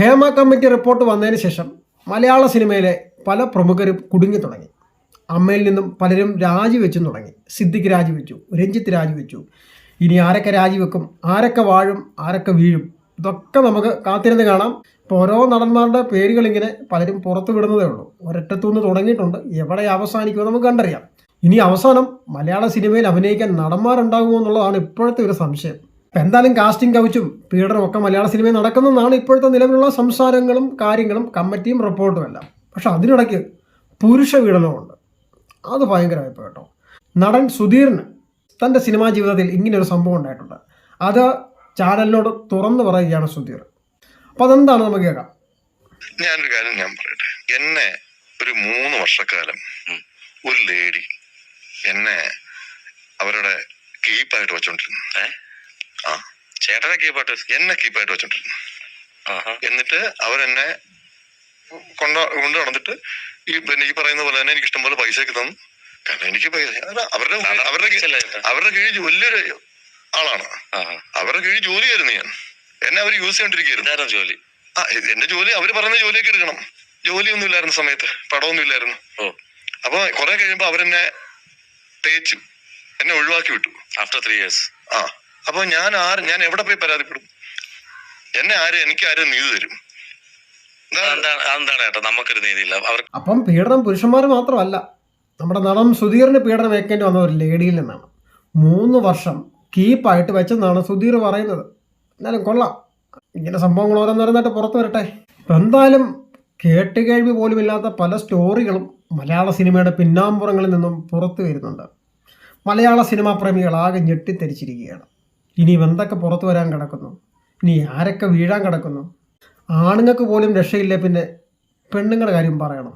Hema committee report വന്നതിന് ശേഷം മലയാള സിനിമയിലെ പല പ്രമുഖരും കുടുങ്ങി തുടങ്ങി. അമ്മയിൽ നിന്നും പലരും രാജിവെച്ചും തുടങ്ങി. സിദ്ദിഖ് രാജിവെച്ചു രഞ്ജിത്ത് രാജിവെച്ചു. ഇനി ആരൊക്കെ രാജിവെക്കും ആരൊക്കെ വാഴും ആരൊക്കെ വീഴും ഇതൊക്കെ നമുക്ക് കാത്തിരുന്ന് കാണാം. ഇപ്പോൾ ഓരോ നടന്മാരുടെ പേരുകൾ ഇങ്ങനെ പലരും പുറത്തു വിടുന്നതേ ഉള്ളൂ. ഒരൊറ്റത്തുനിന്ന് തുടങ്ങിയിട്ടുണ്ട്. എവിടെ അവസാനിക്കുമോ നമുക്ക് കണ്ടറിയാം. ഇനി അവസാനം മലയാള സിനിമയിൽ അഭിനയിക്കാൻ നടന്മാരുണ്ടാകുമോ എന്നുള്ളതാണ് ഇപ്പോഴത്തെ ഒരു സംശയം. എന്തായാലും കാസ്റ്റിംഗ് കൗച്ചും പീഡനം ഒക്കെ മലയാള സിനിമയിൽ നടക്കുന്നതാണ് ഇപ്പോഴത്തെ നിലവിലുള്ള സംസാരങ്ങളും കാര്യങ്ങളും കമ്മിറ്റിയും റിപ്പോർട്ടും എല്ലാം. പക്ഷെ അതിനിടയ്ക്ക് പുരുഷ പീഡനമുണ്ട്. അത് ഭയങ്കരമായി കേട്ടോ. നടൻ സുധീറിന് തന്റെ സിനിമാ ജീവിതത്തിൽ ഇങ്ങനൊരു ഒരു സംഭവം ഉണ്ടായിട്ടുണ്ട്. അത് ചാനലിനോട് തുറന്നു പറയുകയാണ് സുധീർ. അപ്പോൾ അതെന്താണ് നമുക്ക് കേൾക്കാം. ഞാനൊരു കാര്യം ഞാൻ പറയട്ടെ. എന്നെ ഒരു മൂന്ന് വർഷക്കാലം ഒരു ലേഡി എന്നെ അവരുടെ കീപ്പായിട്ട് വെച്ചോണ്ടിരുന്നു. ഏ? ആ ചേട്ടനെ കീപ്പായിട്ട് എന്നെ കീപ്പായിട്ട് വെച്ചിട്ടുണ്ട്. എന്നിട്ട് അവരെന്നെ കൊണ്ട കൊണ്ട് നടന്നിട്ട് ഈ പിന്നെ ഈ പറയുന്ന പോലെ തന്നെ എനിക്ക് ഇഷ്ടംപോലെ പൈസയൊക്കെ തന്നു. കാരണം എനിക്ക് പൈസ അവരുടെ അവരുടെ? അവരുടെ കീഴിൽ വലിയൊരു ആളാണ്. അവരുടെ കീഴിൽ ജോലിയായിരുന്നു ഞാൻ. എന്നെ അവർ യൂസ് ചെയ്തോണ്ടിരിക്കുകയായിരുന്നു. ജോലി? ആ എന്റെ ജോലി അവർ പറയുന്ന ജോലിയൊക്കെ എടുക്കണം. ജോലിയൊന്നും ഇല്ലായിരുന്ന സമയത്ത് പടമൊന്നും ഇല്ലായിരുന്നു. അപ്പൊ കുറെ കഴിയുമ്പോ അവരെന്നെ തേച്ചു എന്നെ ഒഴിവാക്കി വിട്ടു. ആഫ്റ്റർ ത്രീ ഇയേഴ്സ് ആ. അപ്പൊ ഞാൻ ആര് ഞാൻ എവിടെ പോയി പരാതിപ്പെടും? എന്നെ ആര് എനിക്ക് ആരും നീതി തരും? അതെന്താണ് നമുക്കൊരു നീതിയില്ല. അവർ അപ്പം പീഡനം പുരുഷന്മാർ മാത്രമല്ല. നമ്മുടെ നടൻ സുധീറിന് പീഡനം ഏൽക്കേണ്ടി വന്ന ഒരു ലേഡിയിൽ നിന്നാണ്. മൂന്ന് വർഷം കീപ്പായിട്ട് വെച്ചെന്നാണ് സുധീർ പറയുന്നത്. എന്നാലും കൊള്ളാം. ഇങ്ങനെ സംഭവങ്ങൾ ഓരോന്നോരോന്നായിട്ട് പുറത്തു വരട്ടെ. ഇപ്പം എന്തായാലും കേട്ടുകേൾവി പോലും ഇല്ലാത്ത പല സ്റ്റോറികളും മലയാള സിനിമയുടെ പിന്നാമ്പുറങ്ങളിൽ നിന്നും പുറത്തു വരുന്നുണ്ട്. മലയാള സിനിമാ പ്രേമികൾ ആകെ ഞെട്ടിത്തരിച്ചിരിക്കുകയാണ് ഇനി എന്തൊക്കെ പുറത്തു വരാൻ കിടക്കുന്നു? ഇനി ആരൊക്കെ വീഴാൻ കിടക്കുന്നു? ആണുങ്ങൾക്ക് പോലും രക്ഷയില്ലേ പിന്നെ? പെണ്ണുങ്ങളുടെ കാര്യം പറയണം.